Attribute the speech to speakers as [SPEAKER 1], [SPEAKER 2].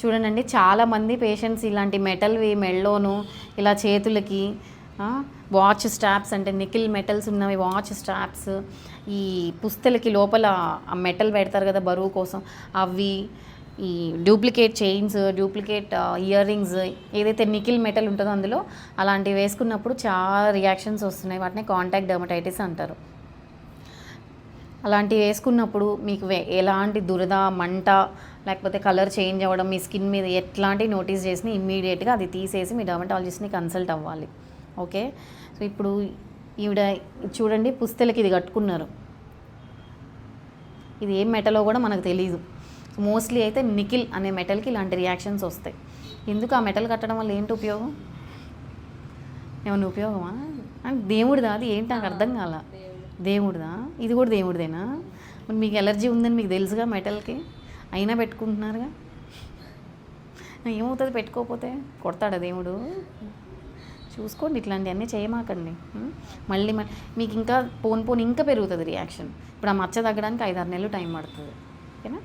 [SPEAKER 1] చూడండి చాలామంది పేషెంట్స్ ఇలాంటి మెటల్వి మెళ్ళోను ఇలా చేతులకి వాచ్ స్ట్రాప్స్ అంటే నికిల్ మెటల్స్ ఉన్నవి వాచ్ స్ట్రాప్స్ ఈ పుస్తలకి లోపల ఆ మెటల్ పెడతారు కదా బరువు కోసం అవి ఈ duplicate chains duplicate earrings ఏదైతే నికిల్ మెటల్ ఉంటుందో అందులో అలాంటివి వేసుకున్నప్పుడు చాలా రియాక్షన్స్ వస్తున్నాయి. వాటిని కాంటాక్ట్ డర్మటైటిస్ అంటారు. అలాంటివి వేసుకున్నప్పుడు మీకు వే- ఎలాంటి దురద మంట లేకపోతే కలర్ చేంజ్ అవ్వడం మీ స్కిన్ మీద ఎట్లాంటి నోటీస్ చేసినా ఇమ్మీడియట్గా అది తీసేసి మీ డర్మటాలజిస్ట్ని కన్సల్ట్ అవ్వాలి. ఓకే? సో ఇప్పుడు ఈవిడ చూడండి పుస్తలకి ఇది కట్టుకున్నారు. ఇది ఏం మెటలో కూడా మనకు తెలియదు మోస్ట్లీ అయితే నికిల్ అనే మెటల్కి ఇలాంటి రియాక్షన్స్ వస్తాయి. ఎందుకు ఆ మెటల్ కట్టడం వల్ల ఏంటి ఉపయోగం? ఏమైనా ఉపయోగమా? అంటే దేవుడిదా అది ఏంటి? నాకు అర్థం కాల. దేవుడిదా? ఇది కూడా దేవుడిదేనా? మరి మీకు ఎలర్జీ ఉందని మీకు తెలుసుగా మెటల్కి? అయినా పెట్టుకుంటున్నారుగా? ఏమవుతుంది పెట్టుకోకపోతే? కొడతాడా దేవుడు? చూసుకోండి ఇట్లాంటివన్నీ చేయమాకండి. మళ్ళీ మళ్ళీ మీకు ఇంకా పోన్ పోన్ ఇంకా పెరుగుతుంది రియాక్షన్. ఇప్పుడు ఆ మచ్చ తగ్గడానికి ఐదారు నెలలు టైం పడుతుంది. ఓకేనా?